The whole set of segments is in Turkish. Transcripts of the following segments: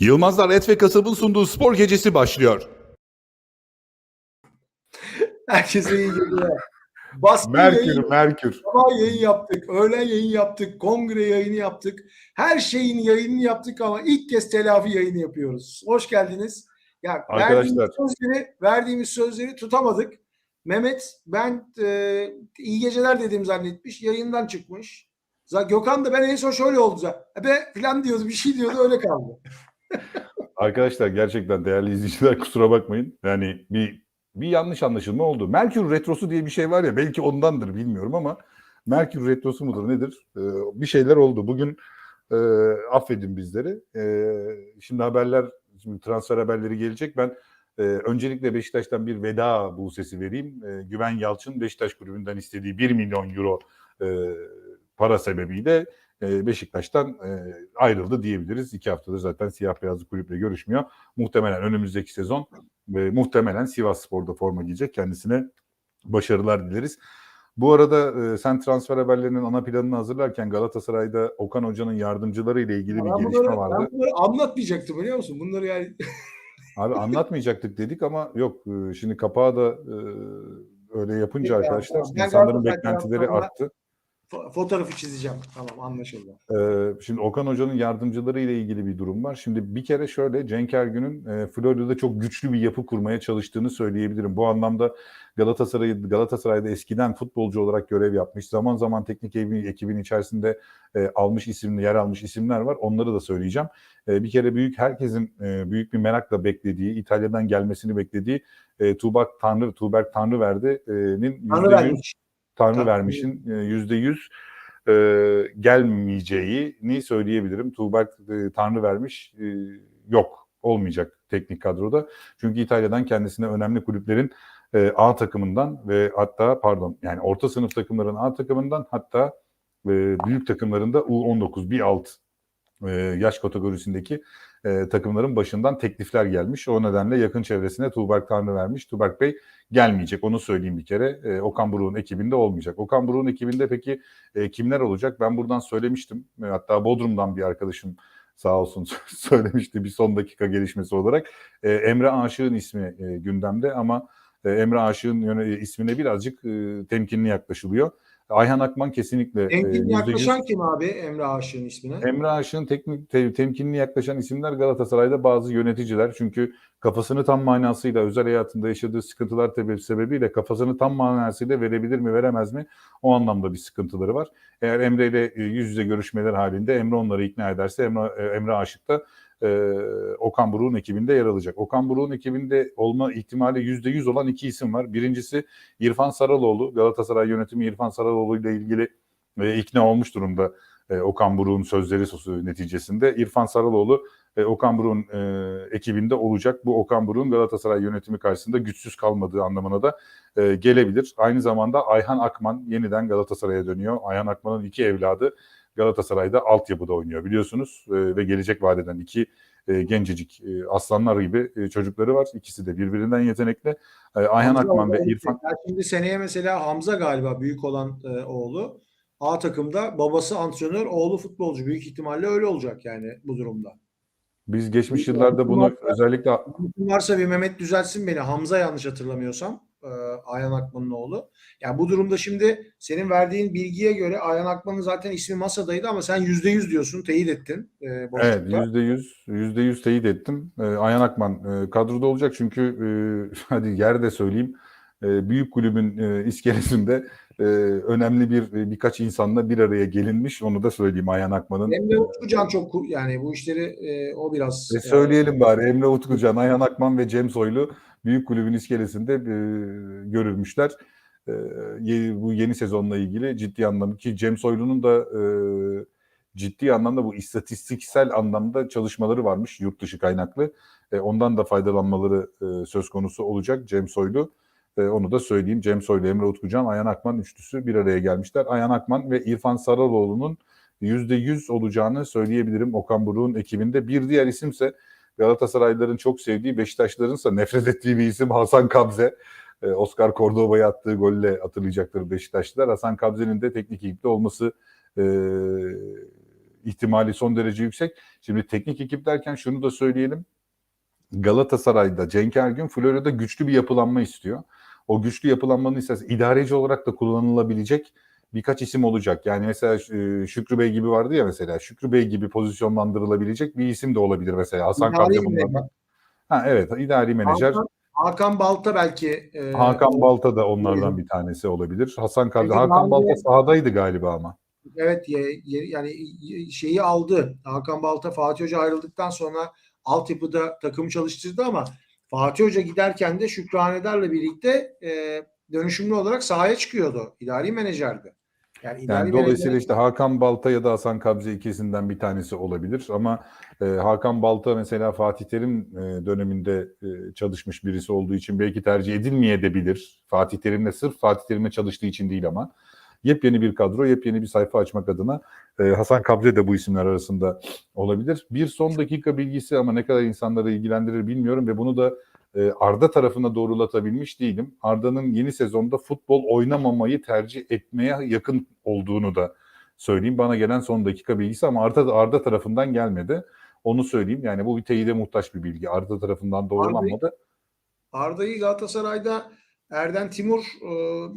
Yılmazlar Et ve Kasab'ın sunduğu spor gecesi başlıyor. Herkese iyi geliyor. Baskın Merkür, yayın, Merkür. sabah yayın yaptık, öğlen yayın yaptık, kongre yayını yaptık. Her şeyin yayınını yaptık ama ilk kez telafi yayını yapıyoruz. Hoş geldiniz. Ya Arkadaşlar. verdiğimiz sözleri, verdiğimiz sözleri tutamadık. Mehmet ben e, iyi geceler dedim zannetmiş. Yayından çıkmış. Gökhan da ben en son şöyle oldu zaten. Be falan diyordu bir şey diyordu öyle kaldı. Arkadaşlar gerçekten değerli izleyiciler kusura bakmayın. Yani bir bir yanlış anlaşılma oldu. Merkür Retrosu diye bir şey var ya belki ondandır bilmiyorum ama Merkür Retrosu mudur nedir? Ee, bir şeyler oldu. Bugün e, affedin bizleri. E, şimdi haberler, şimdi transfer haberleri gelecek. Ben e, öncelikle Beşiktaş'tan bir veda bu sesi vereyim. E, Güven Yalçın Beşiktaş kulübünden istediği 1 milyon euro e, para sebebiyle Beşiktaş'tan e, ayrıldı diyebiliriz. İki haftadır zaten siyah beyazlı kulüple görüşmüyor. Muhtemelen önümüzdeki sezon ve muhtemelen Sivas Spor'da forma giyecek. Kendisine başarılar dileriz. Bu arada e, sen transfer haberlerinin ana planını hazırlarken Galatasaray'da Okan Hoca'nın yardımcıları ile ilgili bir bunları, gelişme vardı. ben bunları anlatmayacaktım biliyor musun? Bunları yani Abi anlatmayacaktık dedik ama yok e, şimdi kapağı da e, öyle yapınca arkadaşlar insanların beklentileri arttı. Fo- fotoğrafı çizeceğim. Tamam anlaşıldı. Ee, şimdi Okan Hoca'nın yardımcıları ile ilgili bir durum var. Şimdi bir kere şöyle Cenk Ergün'ün e, Florya'da çok güçlü bir yapı kurmaya çalıştığını söyleyebilirim. Bu anlamda Galatasaray Galatasaray'da eskiden futbolcu olarak görev yapmış. Zaman zaman teknik evi, ekibin içerisinde e, almış isimli yer almış isimler var. Onları da söyleyeceğim. E, bir kere büyük herkesin e, büyük bir merakla beklediği, İtalya'dan gelmesini beklediği e, Tuğbak Tanrı Tuğberk Tanrıverdi'nin Tanrı %100 vermiş. Tanrı Tanrı. vermişin e, yüzde yüz e, gelmeyeceğini söyleyebilirim. Tuğberk e, Tanrı vermiş e, yok olmayacak teknik kadroda. Çünkü İtalya'dan kendisine önemli kulüplerin e, A takımından ve hatta pardon yani orta sınıf takımların A takımından hatta e, büyük takımlarında U19 bir alt e, yaş kategorisindeki e, takımların başından teklifler gelmiş. O nedenle yakın çevresine Tuğberk Tanrı vermiş. Tuğberk Bey gelmeyecek onu söyleyeyim bir kere. E, Okan Buruk'un ekibinde olmayacak. Okan Buruk'un ekibinde peki e, kimler olacak? Ben buradan söylemiştim. E, hatta Bodrum'dan bir arkadaşım sağ olsun söylemişti bir son dakika gelişmesi olarak. E, Emre Aşık'ın ismi e, gündemde ama e, Emre Aşık'ın ismine birazcık e, temkinli yaklaşılıyor. Ayhan Akman kesinlikle e, Temkinli %100 yaklaşan kim abi Emre Aşık'ın ismine? Emre Aşık'ın teknik te- temkinli yaklaşan isimler Galatasaray'da bazı yöneticiler. Çünkü kafasını tam manasıyla özel hayatında yaşadığı sıkıntılar sebebiyle kafasını tam manasıyla verebilir mi veremez mi? O anlamda bir sıkıntıları var. Eğer Emre ile e, yüz yüze görüşmeler halinde Emre onları ikna ederse Emre, e, Emre Aşık da e, Okan Buruk'un ekibinde yer alacak. Okan Buruk'un ekibinde olma ihtimali %100 olan iki isim var. Birincisi İrfan Saraloğlu. Galatasaray yönetimi İrfan Saraloğlu ile ilgili e, ikna olmuş durumda e, Okan Buruk'un sözleri sosu neticesinde. İrfan Saraloğlu e, Okan Buruk'un e, ekibinde olacak. Bu Okan Buruk'un Galatasaray yönetimi karşısında güçsüz kalmadığı anlamına da e, gelebilir. Aynı zamanda Ayhan Akman yeniden Galatasaray'a dönüyor. Ayhan Akman'ın iki evladı Galatasaray'da altyapıda oynuyor biliyorsunuz e, ve gelecek vadeden iki e, gencecik e, aslanlar gibi e, çocukları var. İkisi de birbirinden yetenekli. E, Ayhan Hamza Akman ve. İrfan Şimdi seneye mesela Hamza galiba büyük olan e, oğlu A takımda babası antrenör oğlu futbolcu büyük ihtimalle öyle olacak yani bu durumda. biz geçmiş yıllarda bunu özellikle Mümkün varsa bir Mehmet düzeltsin beni Hamza yanlış hatırlamıyorsam e, Ayhan Akman'ın oğlu. Yani bu durumda şimdi senin verdiğin bilgiye göre Ayhan Akman'ın zaten ismi masadaydı ama sen yüzde yüz diyorsun teyit ettin e, Evet yüzde yüz yüzde yüz teyit ettim. Ee, Ayhan Akman e, kadroda olacak çünkü e, hadi yer de söyleyeyim e, büyük kulübün e, iskelesinde e, önemli bir e, birkaç insanla bir araya gelinmiş. Onu da söyleyeyim Ayhan Akman'ın. Emre Utkucan çok yani bu işleri e, o biraz E, söyleyelim bari Emre Utkucan, Ayhan Akman ve Cem Soylu büyük kulübün iskelesinde e, görülmüşler. E, bu yeni sezonla ilgili ciddi anlamda ki Cem Soylu'nun da e, ciddi anlamda bu istatistiksel anlamda çalışmaları varmış yurt dışı kaynaklı. E, ondan da faydalanmaları e, söz konusu olacak Cem Soylu. E, onu da söyleyeyim. Cem Soylu, Emre Utkucan, Ayhan Akman üçlüsü bir araya gelmişler. Ayhan Akman ve İrfan Saraloğlu'nun %100 olacağını söyleyebilirim Okan Buruk'un ekibinde. Bir diğer isimse Galatasaraylıların çok sevdiği, Beşiktaşlılarınsa nefret ettiği bir isim Hasan Kabze. Ee, Oscar Cordoba'ya attığı golle hatırlayacaktır Beşiktaşlılar. Hasan Kabze'nin de teknik ekipte olması e, ihtimali son derece yüksek. Şimdi teknik ekip derken şunu da söyleyelim. Galatasaray'da Cenk Ergün Florya'da güçlü bir yapılanma istiyor. O güçlü yapılanmanın isterse idareci olarak da kullanılabilecek birkaç isim olacak. Yani mesela e, Şükrü Bey gibi vardı ya mesela. Şükrü Bey gibi pozisyonlandırılabilecek bir isim de olabilir mesela. Hasan menajer. bunlardan. Ha evet idari menajer. Hakan, Hakan Balta belki. e, Hakan Balta da onlardan Bilmiyorum. bir tanesi olabilir. Hasan. Peki Hakan Balta sahadaydı galiba ama. Evet ye- ye- yani şeyi aldı. Hakan Balta Fatih Hoca ayrıldıktan sonra altyapıda takım çalıştırdı ama Fatih Hoca giderken de Şükrü Hanedar'la birlikte e, dönüşümlü olarak sahaya çıkıyordu. İdari menajerdi. Yani idari Yani dolayısıyla menajer- işte Hakan Balta ya da Hasan Kabze ikisinden bir tanesi olabilir ama e, Hakan Balta mesela Fatih Terim e, döneminde e, çalışmış birisi olduğu için belki tercih edilmeyebilir. Fatih Terim'le sırf Fatih Terim'le çalıştığı için değil ama yepyeni bir kadro, yepyeni bir sayfa açmak adına e, Hasan Kabze de bu isimler arasında olabilir. Bir son dakika bilgisi ama ne kadar insanları ilgilendirir bilmiyorum ve bunu da e, Arda tarafına doğrulatabilmiş değilim. Arda'nın yeni sezonda futbol oynamamayı tercih etmeye yakın olduğunu da söyleyeyim. Bana gelen son dakika bilgisi ama Arda, Arda tarafından gelmedi. Onu söyleyeyim. Yani bu bir teyide muhtaç bir bilgi. Arda tarafından doğrulanmadı. Arda'yı Galatasaray'da Erden Timur e,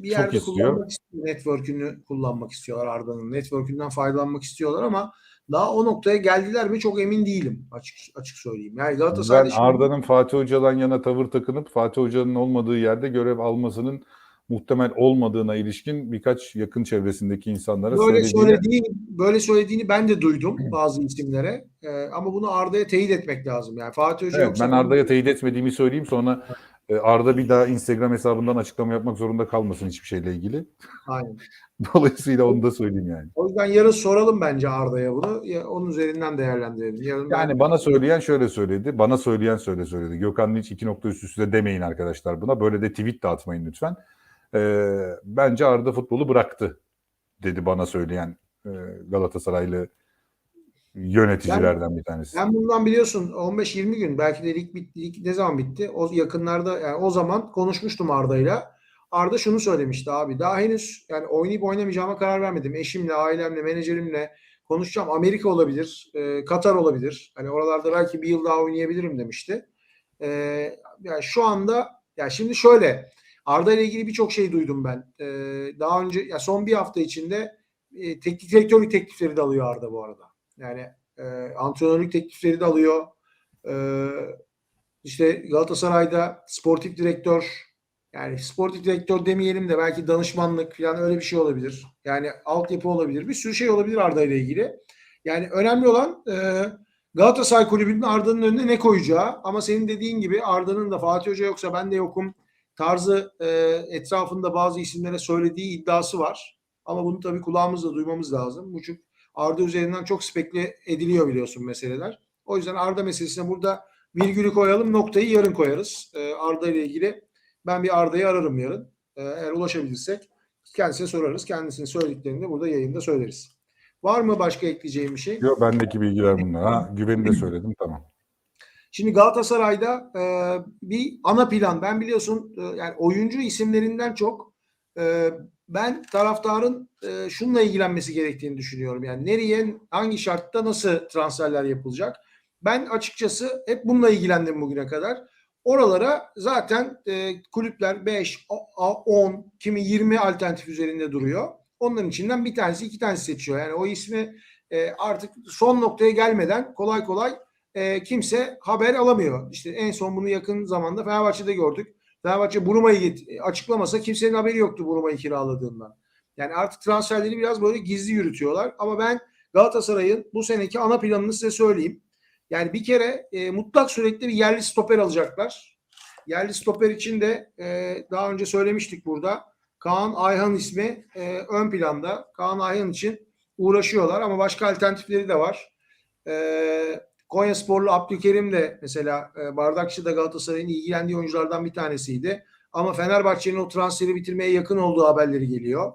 bir Çok yerde istiyor. kullanmak istiyor. Network'ünü kullanmak istiyorlar Arda'nın. Network'ünden faydalanmak istiyorlar ama daha o noktaya geldiler mi çok emin değilim açık açık söyleyeyim. Yani Galatasaray'da Ben Arda'nın Fatih Hoca'dan yana tavır takınıp Fatih Hoca'nın olmadığı yerde görev almasının muhtemel olmadığına ilişkin birkaç yakın çevresindeki insanlara Böyle söylediğini söylediğini, böyle söylediğini ben de duydum bazı isimlere. Ee, ama bunu Arda'ya teyit etmek lazım. Yani Fatih Hoca Evet, yoksa ben Arda'ya teyit etmediğimi söyleyeyim sonra Arda bir daha Instagram hesabından açıklama yapmak zorunda kalmasın hiçbir şeyle ilgili. Aynen. Dolayısıyla onu da söyleyeyim yani. O yüzden yarın soralım bence Arda'ya bunu. Ya, onun üzerinden değerlendirelim. Yarın ben- Yani bana söyleyen şöyle söyledi. Bana söyleyen şöyle söyledi. Gökhan hiç iki nokta üst üste demeyin arkadaşlar buna. Böyle de tweet de atmayın lütfen. Ee, bence Arda futbolu bıraktı dedi bana söyleyen e, Galatasaraylı yöneticilerden bir tanesi. Sen bundan biliyorsun 15-20 gün belki de lig, bit- lig ne zaman bitti? O yakınlarda yani o zaman konuşmuştum Arda'yla. Arda şunu söylemişti abi. Daha henüz yani oynayıp oynamayacağıma karar vermedim. Eşimle, ailemle, menajerimle konuşacağım. Amerika olabilir, e, Katar olabilir. Hani oralarda belki bir yıl daha oynayabilirim demişti. E, yani şu anda ya şimdi şöyle Arda ile ilgili birçok şey duydum ben. E, daha önce ya son bir hafta içinde e, teknik direktörlük teklifleri de alıyor Arda bu arada. Yani e, antrenörlük teklifleri de alıyor. E, işte Galatasaray'da sportif direktör yani sportif direktör demeyelim de belki danışmanlık yani öyle bir şey olabilir. Yani altyapı olabilir. Bir sürü şey olabilir Arda ile ilgili. Yani önemli olan e, Galatasaray Kulübü'nün Arda'nın önüne ne koyacağı ama senin dediğin gibi Arda'nın da Fatih Hoca yoksa ben de yokum tarzı e, etrafında bazı isimlere söylediği iddiası var. Ama bunu tabii kulağımızla duymamız lazım. Bu çünkü Arda üzerinden çok speküle ediliyor biliyorsun meseleler. O yüzden Arda meselesine burada virgülü koyalım, noktayı yarın koyarız. Ee, Arda ile ilgili ben bir Arda'yı ararım yarın. Ee, eğer ulaşabilirsek kendisine sorarız. Kendisinin söylediklerini de burada yayında söyleriz. Var mı başka ekleyeceğim bir şey? Yok bendeki bilgiler bunlar. Ha, güveni de söyledim tamam. Şimdi Galatasaray'da e, bir ana plan. Ben biliyorsun e, yani oyuncu isimlerinden çok e, ben taraftarın e, şununla ilgilenmesi gerektiğini düşünüyorum. Yani nereye, hangi şartta nasıl transferler yapılacak? Ben açıkçası hep bununla ilgilendim bugüne kadar. Oralara zaten e, kulüpler 5, 10, kimi 20 alternatif üzerinde duruyor. Onların içinden bir tanesi, iki tanesi seçiyor. Yani o ismi e, artık son noktaya gelmeden kolay kolay e, kimse haber alamıyor. İşte en son bunu yakın zamanda Fenerbahçe'de gördük. Fenerbahçe Buruma'yı açıklamasa kimsenin haberi yoktu Buruma'yı kiraladığından. Yani artık transferleri biraz böyle gizli yürütüyorlar. Ama ben Galatasaray'ın bu seneki ana planını size söyleyeyim. Yani bir kere e, mutlak sürekli bir yerli stoper alacaklar. Yerli stoper için de e, daha önce söylemiştik burada. Kaan Ayhan ismi e, ön planda. Kaan Ayhan için uğraşıyorlar ama başka alternatifleri de var. E, Konya Sporlu Abdülkerim de mesela e, Bardakçı da Galatasaray'ın ilgilendiği oyunculardan bir tanesiydi. Ama Fenerbahçe'nin o transferi bitirmeye yakın olduğu haberleri geliyor.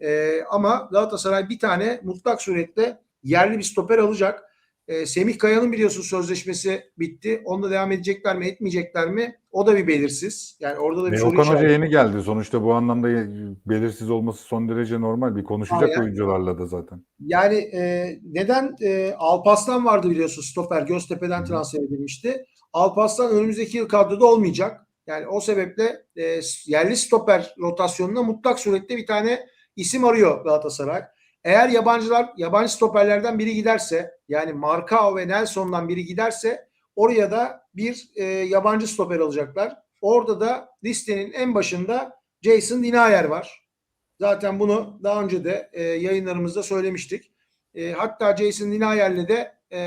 E, ama Galatasaray bir tane mutlak suretle yerli bir stoper alacak. E, Semih Kaya'nın biliyorsun sözleşmesi bitti. Onunla devam edecekler mi etmeyecekler mi? O da bir belirsiz. Yani orada da bir E, soru Okan Hoca yeni geldi. Sonuçta bu anlamda belirsiz olması son derece normal. Bir konuşacak Aynen. oyuncularla da zaten. Yani e, neden e, Alpaslan vardı biliyorsun stoper Göztepe'den Hı. transfer edilmişti. Alpaslan önümüzdeki yıl kadroda olmayacak. Yani o sebeple e, yerli stoper rotasyonuna mutlak surette bir tane isim arıyor Galatasaray. Eğer yabancılar yabancı stoperlerden biri giderse yani Marcao ve Nelson'dan biri giderse oraya da bir e, yabancı stoper alacaklar. Orada da listenin en başında Jason Dinayer var. Zaten bunu daha önce de e, yayınlarımızda söylemiştik. E, hatta Jason Dinayer'le de e,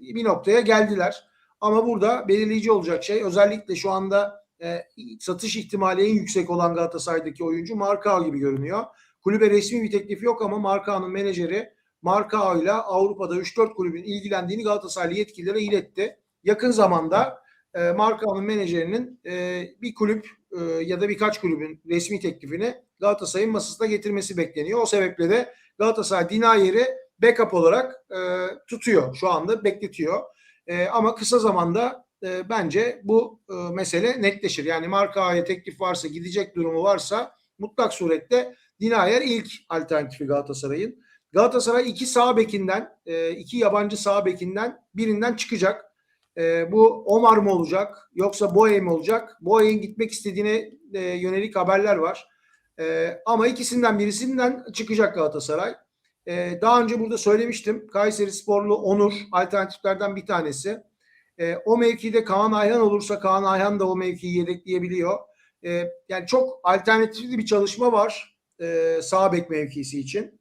bir noktaya geldiler. Ama burada belirleyici olacak şey özellikle şu anda e, satış ihtimali en yüksek olan Galatasaray'daki oyuncu Markao gibi görünüyor. Kulübe resmi bir teklif yok ama Markao'nun menajeri Markao Avrupa'da 3-4 kulübün ilgilendiğini Galatasaraylı yetkililere iletti. Yakın zamanda e, Markao'nun menajerinin e, bir kulüp e, ya da birkaç kulübün resmi teklifini Galatasaray'ın masasına getirmesi bekleniyor. O sebeple de Galatasaray Dinayer'i backup olarak e, tutuyor. Şu anda bekletiyor. E, ama kısa zamanda e, bence bu e, mesele netleşir. Yani Markao'ya teklif varsa, gidecek durumu varsa mutlak surette Dinayer ilk alternatifi Galatasaray'ın. Galatasaray iki sağ bekinden, e, iki yabancı sağ bekinden birinden çıkacak. E, bu Omar mı olacak yoksa Boye mi olacak? Boye'nin gitmek istediğine e, yönelik haberler var. Ama ikisinden birisinden çıkacak Galatasaray. Daha önce burada söylemiştim. Kayseri Sporlu Onur alternatiflerden bir tanesi. O mevkide Kaan Ayhan olursa Kaan Ayhan da o mevkiyi yedekleyebiliyor. Yani çok alternatifli bir çalışma var e, sağ bek mevkisi için.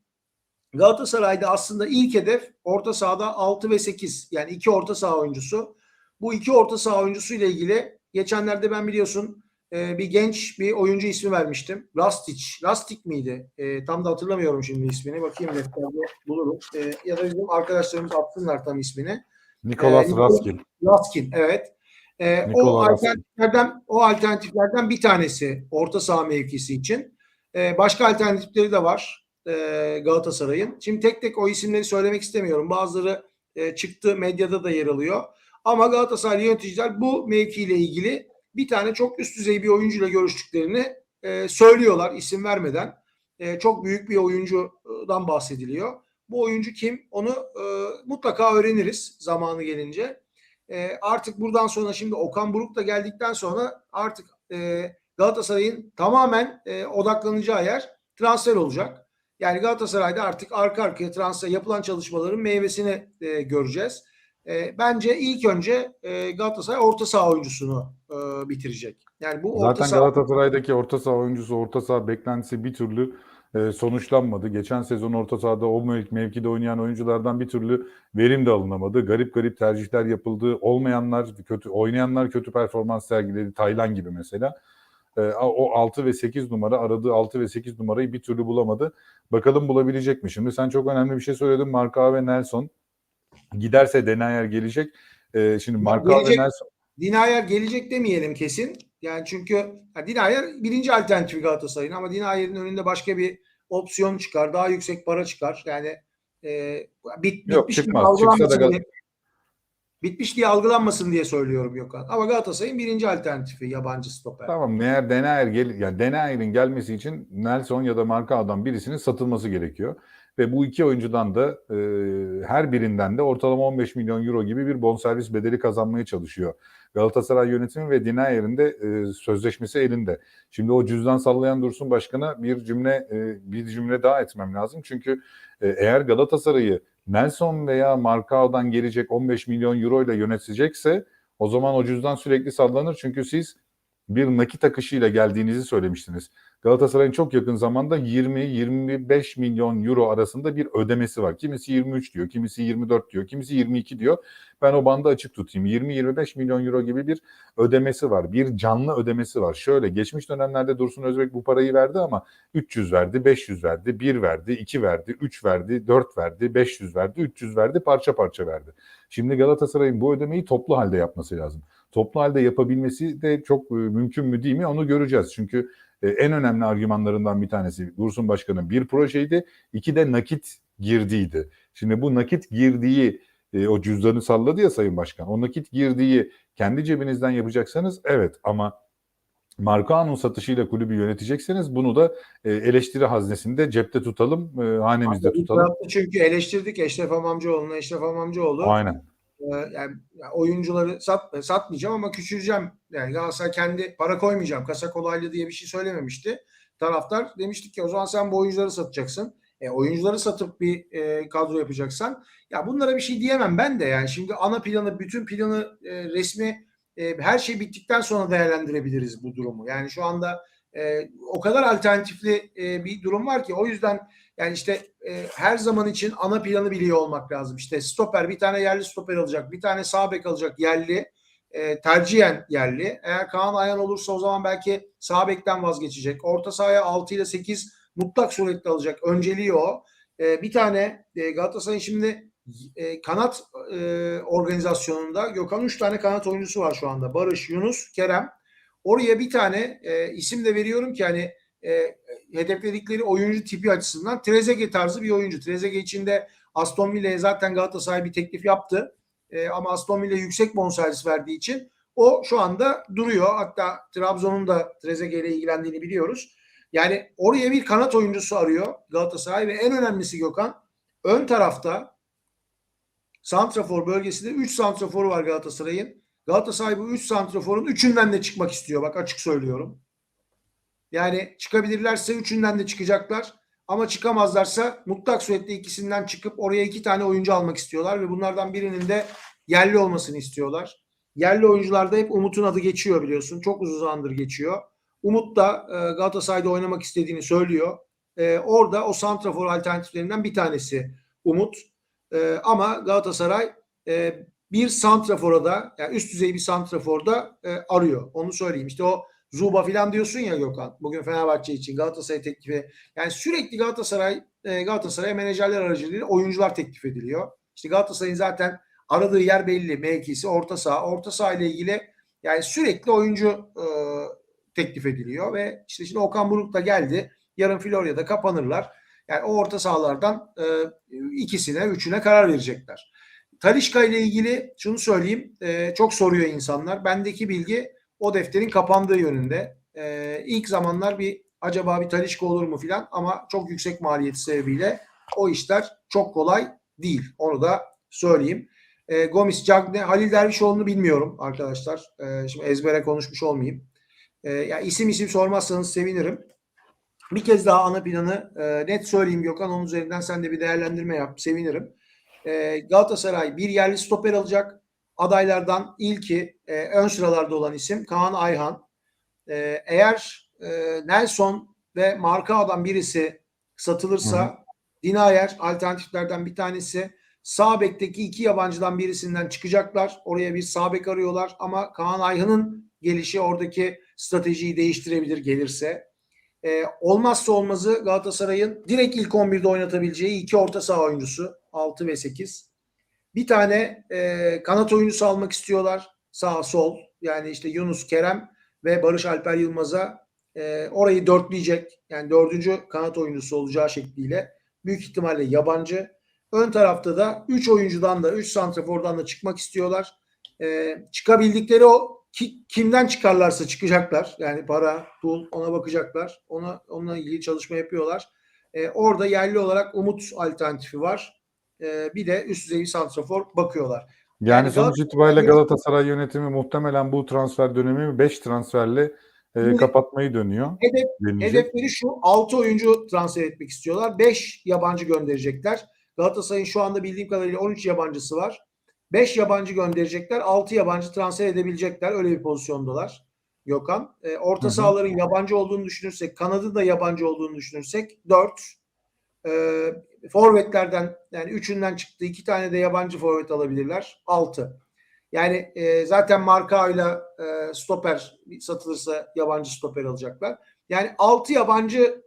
Galatasaray'da aslında ilk hedef orta sahada 6 ve 8 yani iki orta saha oyuncusu. Bu iki orta saha oyuncusu ile ilgili geçenlerde ben biliyorsun e, bir genç bir oyuncu ismi vermiştim. Rastic. Rastic miydi? E, tam da hatırlamıyorum şimdi ismini. Bakayım defterde bulurum. E, ya da bizim arkadaşlarımız atsınlar tam ismini. Nikolas Ee, Raskin. Raskin evet. Ee, o Raskin. alternatiflerden o alternatiflerden bir tanesi orta saha mevkisi için. Ee, başka alternatifleri de var e, Galatasaray'ın. Şimdi tek tek o isimleri söylemek istemiyorum. Bazıları e, çıktı medyada da yer alıyor. Ama Galatasaray yöneticiler bu mevkiyle ilgili bir tane çok üst düzey bir oyuncuyla görüştüklerini e, söylüyorlar isim vermeden. E, çok büyük bir oyuncudan bahsediliyor. Bu oyuncu kim? Onu e, mutlaka öğreniriz zamanı gelince. E, artık buradan sonra şimdi Okan Buruk da geldikten sonra artık e, Galatasaray'ın tamamen e, odaklanacağı yer transfer olacak. Yani Galatasaray'da artık arka arkaya transfer yapılan çalışmaların meyvesini e, göreceğiz. E, bence ilk önce e, Galatasaray orta saha oyuncusunu e, bitirecek. Yani bu orta Zaten saha Galatasaray'daki orta saha oyuncusu, orta saha beklentisi bir türlü e, sonuçlanmadı. Geçen sezon orta sahada o mev- mevkide oynayan oyunculardan bir türlü verim de alınamadı. Garip garip tercihler yapıldı. Olmayanlar kötü, oynayanlar kötü performans sergiledi. Taylan gibi mesela. E, o 6 ve 8 numara aradığı 6 ve 8 numarayı bir türlü bulamadı. Bakalım bulabilecek mi? Şimdi sen çok önemli bir şey söyledin. Marka ve Nelson. Giderse Denayer gelecek. E, şimdi Marka ve. Nelson Dinayer gelecek demeyelim kesin. Yani çünkü ya Dinayer birinci alternatifi Galatasaray'ın ama Dinayer'in önünde başka bir opsiyon çıkar. Daha yüksek para çıkar. Yani e, bit, Yok, bitmiş çıkmaz. Çıksa da bitmiş diye algılanmasın diye söylüyorum Gökhan. Ama Galatasaray'ın birinci alternatifi yabancı stoper. Tamam eğer Denayer gel yani Denayer'in gelmesi için Nelson ya da Markao'dan birisinin satılması gerekiyor. Ve bu iki oyuncudan da e, her birinden de ortalama 15 milyon euro gibi bir bonservis bedeli kazanmaya çalışıyor. Galatasaray yönetimi ve Denayer'in de e, sözleşmesi elinde. Şimdi o cüzdan sallayan Dursun Başkan'a bir cümle e, bir cümle daha etmem lazım. Çünkü e, eğer Galatasaray'ı Nelson veya Markao'dan gelecek 15 milyon euro ile yönetecekse o zaman o cüzdan sürekli sallanır. Çünkü siz bir nakit akışıyla geldiğinizi söylemiştiniz. Galatasaray'ın çok yakın zamanda 20-25 milyon euro arasında bir ödemesi var. Kimisi 23 diyor, kimisi 24 diyor, kimisi 22 diyor. Ben o bandı açık tutayım. 20-25 milyon euro gibi bir ödemesi var. Bir canlı ödemesi var. Şöyle geçmiş dönemlerde Dursun Özbek bu parayı verdi ama 300 verdi, 500 verdi, 1 verdi, 2 verdi, 3 verdi, 4 verdi, 500 verdi, 300 verdi, parça parça verdi. Şimdi Galatasaray'ın bu ödemeyi toplu halde yapması lazım. Toplu halde yapabilmesi de çok e, mümkün mü değil mi onu göreceğiz. Çünkü e, en önemli argümanlarından bir tanesi Dursun Başkan'ın bir projeydi, iki de nakit girdiydi. Şimdi bu nakit girdiği e, o cüzdanı salladı ya Sayın Başkan. O nakit girdiği kendi cebinizden yapacaksanız evet ama Marcao'nun satışıyla kulübü yönetecekseniz bunu da e, eleştiri haznesinde cepte tutalım, e, hanemizde tutalım. Çünkü eleştirdik Eşref Amamcıoğlu'nu. Eşref Amamcıoğlu Aynen. E, yani oyuncuları sat, satmayacağım ama küçüleceğim. Yani Galatasaray kendi para koymayacağım. Kasa kolaylı diye bir şey söylememişti. Taraftar demiştik ki o zaman sen bu oyuncuları satacaksın. E, oyuncuları satıp bir e, kadro yapacaksan ya bunlara bir şey diyemem ben de yani şimdi ana planı bütün planı e, resmi e, her şey bittikten sonra değerlendirebiliriz bu durumu. Yani şu anda e, o kadar alternatifli e, bir durum var ki o yüzden yani işte e, her zaman için ana planı biliyor olmak lazım. İşte stoper bir tane yerli stoper alacak, bir tane sağ bek alacak yerli, e, tercihen yerli. Eğer Kaan Ayhan olursa o zaman belki sağ bekten vazgeçecek. Orta sahaya 6 ile 8 mutlak surette alacak. Önceliği o. E, bir tane e, Galatasaray'ın şimdi e, kanat e, organizasyonunda Gökhan 3 tane kanat oyuncusu var şu anda. Barış, Yunus, Kerem. Oraya bir tane e, isim de veriyorum ki hani e, hedefledikleri oyuncu tipi açısından Trezeguet tarzı bir oyuncu. Trezeguet içinde Aston Villa'ya zaten Galatasaray bir teklif yaptı. E, ama Aston Villa yüksek bonservis verdiği için o şu anda duruyor. Hatta Trabzon'un da Trezeguet ile ilgilendiğini biliyoruz. Yani oraya bir kanat oyuncusu arıyor Galatasaray ve en önemlisi Gökhan ön tarafta santrafor bölgesinde 3 santraforu var Galatasaray'ın. Galatasaray bu 3 santraforun üçünden de çıkmak istiyor. Bak açık söylüyorum. Yani çıkabilirlerse üçünden de çıkacaklar. Ama çıkamazlarsa mutlak surette ikisinden çıkıp oraya iki tane oyuncu almak istiyorlar ve bunlardan birinin de yerli olmasını istiyorlar. Yerli oyuncularda hep Umut'un adı geçiyor biliyorsun. Çok uzun zamandır geçiyor. Umut da e, Galatasaray'da oynamak istediğini söylüyor. E, orada o santrafor alternatiflerinden bir tanesi Umut. E, ama Galatasaray bir santrafora da yani üst düzey bir santraforda e, arıyor. Onu söyleyeyim. İşte o Zuba filan diyorsun ya Gökhan. Bugün Fenerbahçe için Galatasaray teklifi. Yani sürekli Galatasaray e, Galatasaray menajerler aracılığıyla oyuncular teklif ediliyor. İşte Galatasaray'ın zaten aradığı yer belli. Mevkisi orta saha. Orta saha ile ilgili yani sürekli oyuncu e, teklif ediliyor ve işte şimdi Okan Buruk da geldi. Yarın Florya'da kapanırlar. Yani o orta sahalardan e, ikisine, üçüne karar verecekler. Talişka ile ilgili şunu söyleyeyim. E, çok soruyor insanlar. Bendeki bilgi o defterin kapandığı yönünde. E, ilk zamanlar bir acaba bir Talişka olur mu filan ama çok yüksek maliyeti sebebiyle o işler çok kolay değil. Onu da söyleyeyim. E, Gomis, Cagne, Halil Dervişoğlu'nu bilmiyorum arkadaşlar. E, şimdi ezbere konuşmuş olmayayım. E, ya isim isim sormazsanız sevinirim. Bir kez daha ana planı e, net söyleyeyim Gökhan. Onun üzerinden sen de bir değerlendirme yap. Sevinirim. E, Galatasaray bir yerli stoper alacak. Adaylardan ilki e, ön sıralarda olan isim Kaan Ayhan. E, eğer e, Nelson ve Markao'dan birisi satılırsa Hı hı. Dinayer alternatiflerden bir tanesi. Sağ bekteki iki yabancıdan birisinden çıkacaklar. Oraya bir sağ bek arıyorlar ama Kaan Ayhan'ın gelişi oradaki stratejiyi değiştirebilir gelirse. Ee, olmazsa olmazı Galatasaray'ın direkt ilk 11'de oynatabileceği iki orta saha oyuncusu 6 ve 8. Bir tane e, kanat oyuncusu almak istiyorlar. Sağ sol yani işte Yunus Kerem ve Barış Alper Yılmaz'a e, orayı dörtleyecek. Yani dördüncü kanat oyuncusu olacağı şekliyle büyük ihtimalle yabancı. Ön tarafta da 3 oyuncudan da 3 santrafordan da çıkmak istiyorlar. E, çıkabildikleri o ki, kimden çıkarlarsa çıkacaklar. Yani para, pul ona bakacaklar. Ona onunla ilgili çalışma yapıyorlar. E, orada yerli olarak Umut alternatifi var. E, bir de üst düzey santrafor bakıyorlar. Yani, Yani sonuç itibariyle Galatasaray yönetimi muhtemelen bu transfer dönemi 5 transferle e, kapatmayı dönüyor. Hedef. Hedefleri şu 6 oyuncu transfer etmek istiyorlar. 5 yabancı gönderecekler. Galatasaray'ın şu anda bildiğim kadarıyla 13 yabancısı var. 5 yabancı gönderecekler. 6 yabancı transfer edebilecekler. Öyle bir pozisyondalar. Gökhan. E, orta Hı hı. sahaların yabancı olduğunu düşünürsek, kanadı da yabancı olduğunu düşünürsek 4. E, forvetlerden yani üçünden çıktı. iki tane de yabancı forvet alabilirler. 6. Yani e, zaten Markao'yla e, stoper satılırsa yabancı stoper alacaklar. Yani 6 yabancı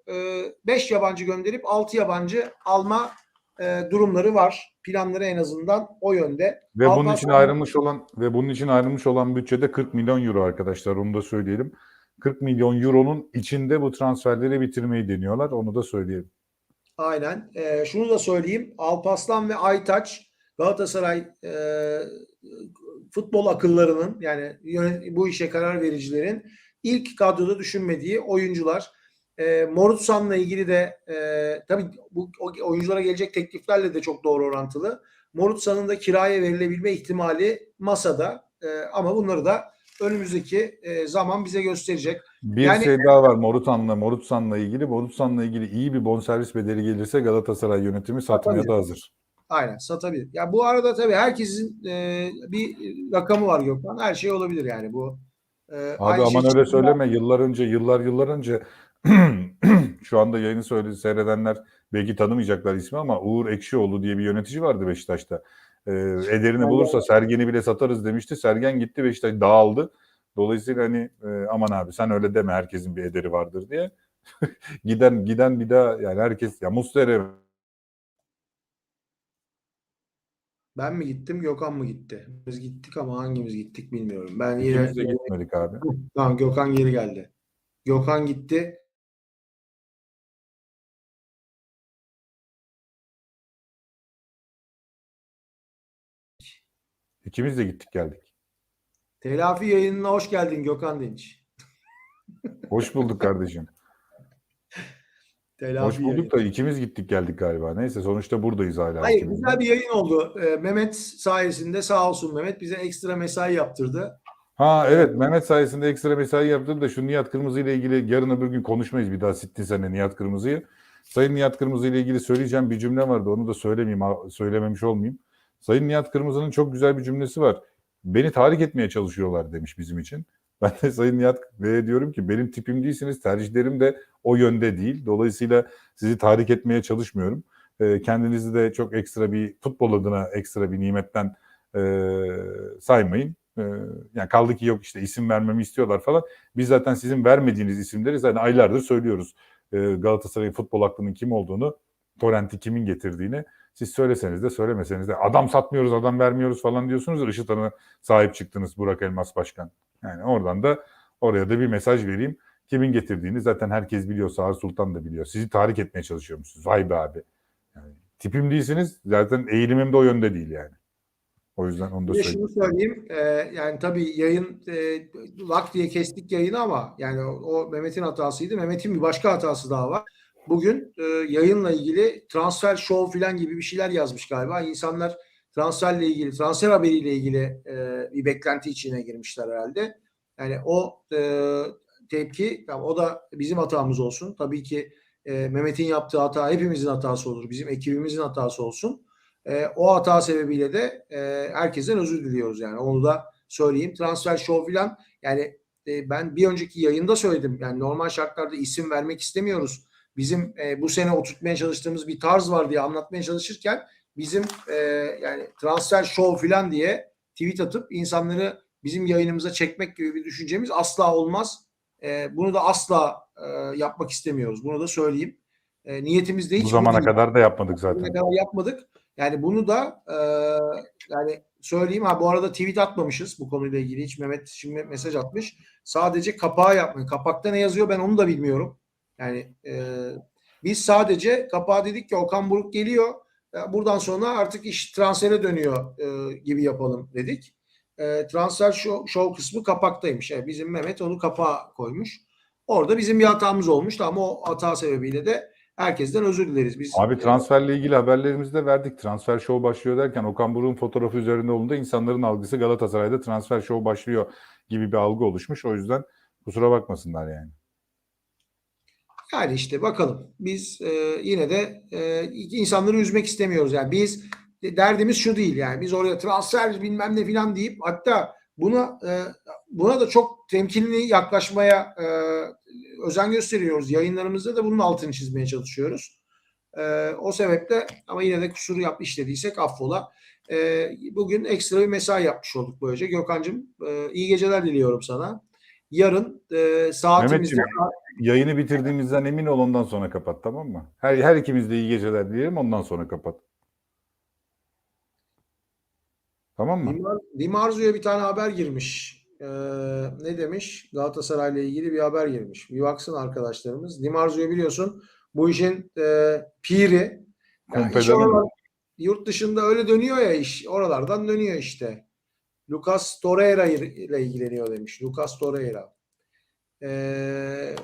5 yabancı gönderip 6 yabancı alma e, durumları var. Planları en azından o yönde. Ve bunun Alparslan- için ayrılmış olan ve bunun için ayrılmış olan bütçede 40 milyon euro arkadaşlar onu da söyleyelim. 40 milyon euronun içinde bu transferleri bitirmeyi deniyorlar. Onu da söyleyelim. Aynen. E, şunu da söyleyeyim. Alpaslan ve Aytaç Galatasaray e, futbol akıllarının yani bu işe karar vericilerin ilk kadroda düşünmediği oyuncular. E, Morutsan'la ilgili de e, tabii bu oyunculara gelecek tekliflerle de çok doğru orantılı. Morutsan'ın da kiraya verilebilme ihtimali masada E, ama bunları da önümüzdeki e, zaman bize gösterecek. Bir Yani- şey daha var Morutan'la, Morutsan'la ilgili. Morutsan'la ilgili iyi bir bonservis bedeli gelirse Galatasaray yönetimi satmaya da hazır. Aynen satabilir. Ya bu arada tabii herkesin e, bir rakamı var Gökhan. Her şey olabilir yani bu. E, Abi aman şey öyle söyleme. Yıllar önce, yıllar yıllar önce şu anda yayını söyledi seyredenler belki tanımayacaklar ismi ama Uğur Ekşioğlu diye bir yönetici vardı Beşiktaş'ta. Ee, ederini bulursa Sergen'i bile satarız demişti. Sergen gitti Beşiktaş dağıldı. Dolayısıyla hani e, aman abi sen öyle deme herkesin bir ederi vardır diye. giden giden bir daha yani herkes ya Muslera Ben mi gittim, Gökhan mı gitti? Biz gittik ama hangimiz gittik bilmiyorum. Ben yine ikimiz de gitmedik abi. tamam Gökhan geri geldi. Gökhan gitti. İkimiz de gittik geldik. Telafi yayınına hoş geldin Gökhan Dinç. Hoş bulduk kardeşim. Telafi Hoş bulduk da ikimiz gittik geldik galiba. Neyse sonuçta buradayız hala. Hayır ikimiz güzel bir yayın oldu. Ee, Mehmet sayesinde sağ olsun Mehmet bize ekstra mesai yaptırdı. Ha evet Mehmet sayesinde ekstra mesai yaptım da şu Nihat Kırmızı ile ilgili yarın öbür gün konuşmayız bir daha sittin sene Nihat Kırmızı'yı. Sayın Nihat Kırmızı ile ilgili söyleyeceğim bir cümle vardı onu da söylemeyeyim söylememiş olmayayım. Sayın Nihat Kırmızı'nın çok güzel bir cümlesi var. Beni tahrik etmeye çalışıyorlar demiş bizim için. Ben de Sayın Nihat Bey'e diyorum ki benim tipim değilsiniz tercihlerim de o yönde değil. Dolayısıyla sizi tahrik etmeye çalışmıyorum. Ee, kendinizi de çok ekstra bir futbol adına ekstra bir nimetten e, saymayın. Ee, yani kaldı ki yok işte isim vermemi istiyorlar falan. Biz zaten sizin vermediğiniz isimleri zaten aylardır söylüyoruz. Ee, Galatasaray'ın futbol aklının kim olduğunu, Torrent'i kimin getirdiğini. Siz söyleseniz de söylemeseniz de adam satmıyoruz, adam vermiyoruz falan diyorsunuz. da Işıtan'a sahip çıktınız Burak Elmas Başkan. Yani oradan da oraya da bir mesaj vereyim. Kimin getirdiğini zaten herkes biliyor. Sağır Sultan da biliyor. Sizi tahrik etmeye çalışıyormuşsunuz. Vay be abi. Yani, tipim değilsiniz. Zaten eğilimim de o yönde değil yani. O yüzden onu da söyleyeyim. şunu söyleyeyim. e, yani tabii yayın e, lak diye kestik yayını ama yani o, o Mehmet'in hatasıydı. Mehmet'in bir başka hatası daha var. Bugün e, yayınla ilgili transfer show falan gibi bir şeyler yazmış galiba. İnsanlar transferle ilgili, transfer haberiyle ilgili e, bir beklenti içine girmişler herhalde. Yani o e, tepki, o da bizim hatamız olsun. Tabii ki e, Mehmet'in yaptığı hata hepimizin hatası olur. Bizim ekibimizin hatası olsun. E, o hata sebebiyle de e, herkesten özür diliyoruz yani. Onu da söyleyeyim. Transfer show filan yani e, ben bir önceki yayında söyledim. Yani normal şartlarda isim vermek istemiyoruz. Bizim e, bu sene oturtmaya çalıştığımız bir tarz var diye anlatmaya çalışırken bizim e, yani transfer show filan diye tweet atıp insanları bizim yayınımıza çekmek gibi bir düşüncemiz asla olmaz. E, bunu da asla e, yapmak istemiyoruz. Bunu da söyleyeyim. E, niyetimiz de hiç Bu zamana değil. kadar da yapmadık zaten. kadar yapmadık. Yani bunu da e, yani söyleyeyim ha bu arada tweet atmamışız bu konuyla ilgili hiç Mehmet şimdi mesaj atmış. Sadece kapağı yapmayın. Kapakta ne yazıyor ben onu da bilmiyorum. Yani e, biz sadece kapağa dedik ki Okan Buruk geliyor. E, buradan sonra artık iş transfere dönüyor e, gibi yapalım dedik. E, transfer show, show kısmı kapaktaymış. Yani bizim Mehmet onu kapağa koymuş. Orada bizim bir hatamız olmuştu ama o hata sebebiyle de herkesten özür dileriz. Biz Abi transferle ilgili haberlerimizi de verdik. Transfer show başlıyor derken Okan Buruk'un fotoğrafı üzerinde olduğunda insanların algısı Galatasaray'da transfer show başlıyor gibi bir algı oluşmuş. O yüzden kusura bakmasınlar yani. Yani işte bakalım. Biz e, yine de e, insanları üzmek istemiyoruz. Yani biz derdimiz şu değil yani. Biz oraya transfer bilmem ne filan deyip hatta buna e, buna da çok temkinli yaklaşmaya e, özen gösteriyoruz. Yayınlarımızda da bunun altını çizmeye çalışıyoruz. E, o sebeple ama yine de kusuru yap işlediysek affola. E, bugün ekstra bir mesai yapmış olduk böylece. Gökhan'cığım e, iyi geceler diliyorum sana. Yarın e, saatimizde Mehmetciğim, Yayını bitirdiğimizden emin ol ondan sonra kapat tamam mı? Her, her ikimiz de iyi geceler dileyelim ondan sonra kapat. Tamam mı? Dimar, Dimarzo'ya bir tane haber girmiş. Ee, ne demiş? Galatasaray'la ilgili bir haber girmiş. Bir baksın arkadaşlarımız. Dimarzo'yu biliyorsun bu işin e, piri. Yani iş Konfederal. oralar- yurt dışında öyle dönüyor ya iş. Oralardan dönüyor işte. Lucas Torreira ile ilgileniyor demiş. Lucas Torreira. Ee,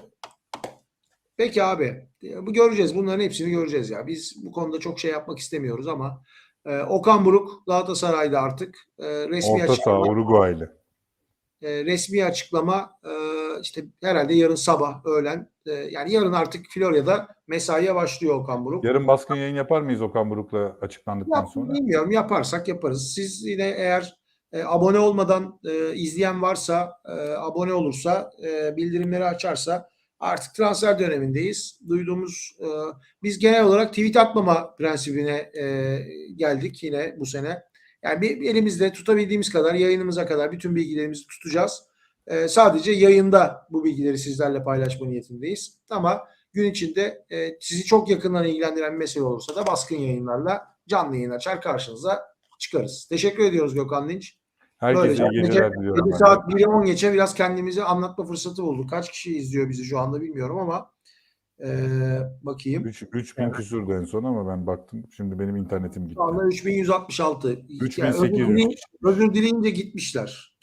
peki abi. Bu göreceğiz. Bunların hepsini göreceğiz ya. Biz bu konuda çok şey yapmak istemiyoruz ama e, Okan Buruk Galatasaray'da artık e, resmi Orta açıklama Uruguaylı. e, resmi açıklama e, işte herhalde yarın sabah öğlen e, yani yarın artık Florya'da mesaiye başlıyor Okan Buruk. Yarın baskın yayın yapar mıyız Okan Buruk'la açıklandıktan Yap, sonra? bilmiyorum yaparsak yaparız. Siz yine eğer e, abone olmadan e, izleyen varsa e, abone olursa e, bildirimleri açarsa artık transfer dönemindeyiz. Duyduğumuz e, biz genel olarak tweet atmama prensibine e, geldik yine bu sene. Yani bir, bir elimizde tutabildiğimiz kadar yayınımıza kadar bütün bilgilerimizi tutacağız. E, sadece yayında bu bilgileri sizlerle paylaşma niyetindeyiz. Ama gün içinde e, sizi çok yakından ilgilendiren bir mesele olursa da baskın yayınlarla canlı yayın açar karşınıza çıkarız. Teşekkür ediyoruz Gökhan Dinç. Herkese iyi geceler gece- diliyorum. 7 ben de. saat 1'e 10 geçe biraz kendimizi anlatma fırsatı bulduk. Kaç kişi izliyor bizi şu anda bilmiyorum ama e, bakayım. Üç- 3000 küsürdü en son ama ben baktım. Şimdi benim internetim gitti. Şu anda 3166. Yani 3800. özür, dileyince, özür dileyince gitmişler.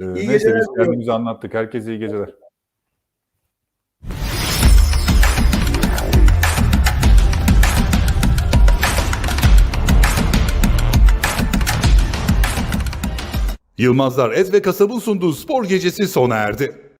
Ee, İyi neyse geceler biz kendimizi anlattık. Herkese iyi geceler. Yılmazlar Et ve Kasab'ın sunduğu spor gecesi sona erdi.